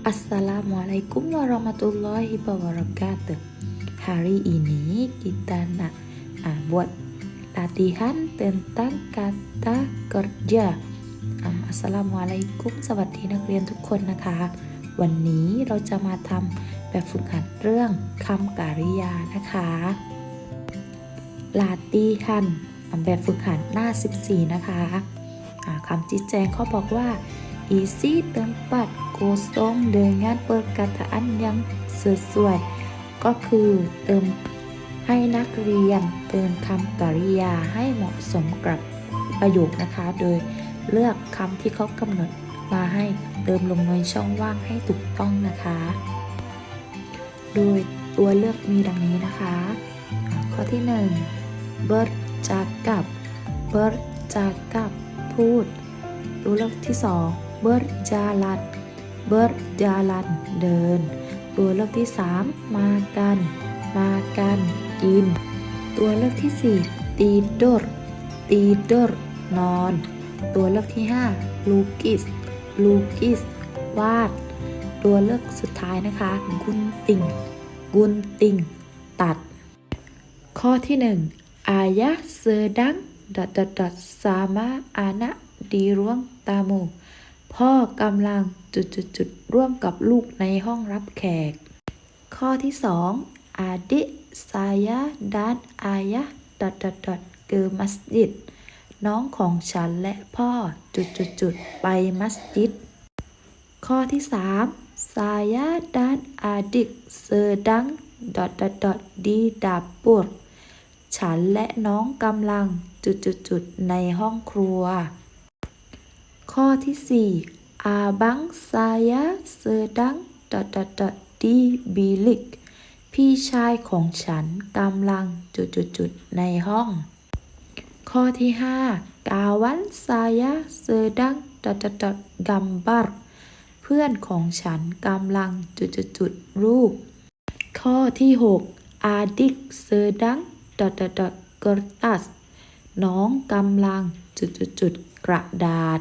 Assalamualaikum warahmatullahi wabarakatuh. Hari ini kita nak ah, buat latihan tentang kata kerja. Ah, Assalamualaikum สวัสดีนักเรียนทุกคนนะคะ วันนี้เราจะมาทำแบบฝึกหัดเรื่องคำกริยานะคะลาตีหันแบบฝึกหัดหน้า 14 นะคะอ่าคำชี้แจงเขาบอกว่า isi tempat kosong dengan perkataan yang sesuai ก็คือเติมให้นักเรียนเติมคำกริยาให้เหมาะสมกับประโยคนะคะ โดยเลือกคำที่เขากำหนดมาให้เติมลงในช่องว่างให้ถูกต้องนะคะ โดยตัวเลือกมีดังนี้นะคะ ข้อที่1 bercakap bercakap พูด ตัวเลือกที่2 berjalan berjalan เบิร์ดิน ตัวเลือกที่ 3 มากัน มากัน กิน ตัวเลือกที่4 tidur tidur นอน ตัวเลือกที่5 lukis lukis วาด ตัวเลือกสุดท้ายนะคะ กุนติง กุนติง ตัด ข้อที่1 Ayah sedang dot dot dot sama anak di ruang tamu พ่อกำลังจุดจุดจุดๆๆร่วมกับลูกในห้องรับแขก ข้อที่2 adik saya dan ayah dot dot dot ke masjid น้องของฉันและพ่อจุดจุดจุดๆๆไปมัสยิด ข้อที่3 saya dan adik sedang dot dot dot di dapur ฉันและน้องกำลังจุดจุดจุดๆๆในห้องครัว ข้อที่ 4 อาบังซายะเซดังดัดดัดดัดดีบิลิก พี่ชายของฉันกำลังจุดจุดจุดในห้อง ข้อที่ 5 กาวันซายะเซดังดัดดัดดัดกัมบัรเพื่อนของฉันกำลังจุดจุดจุดรูป ข้อที่ 6 อาดิกเซดังดดดดดัดกรตัสน้องกำลังจุดจุดจุดกระดาษ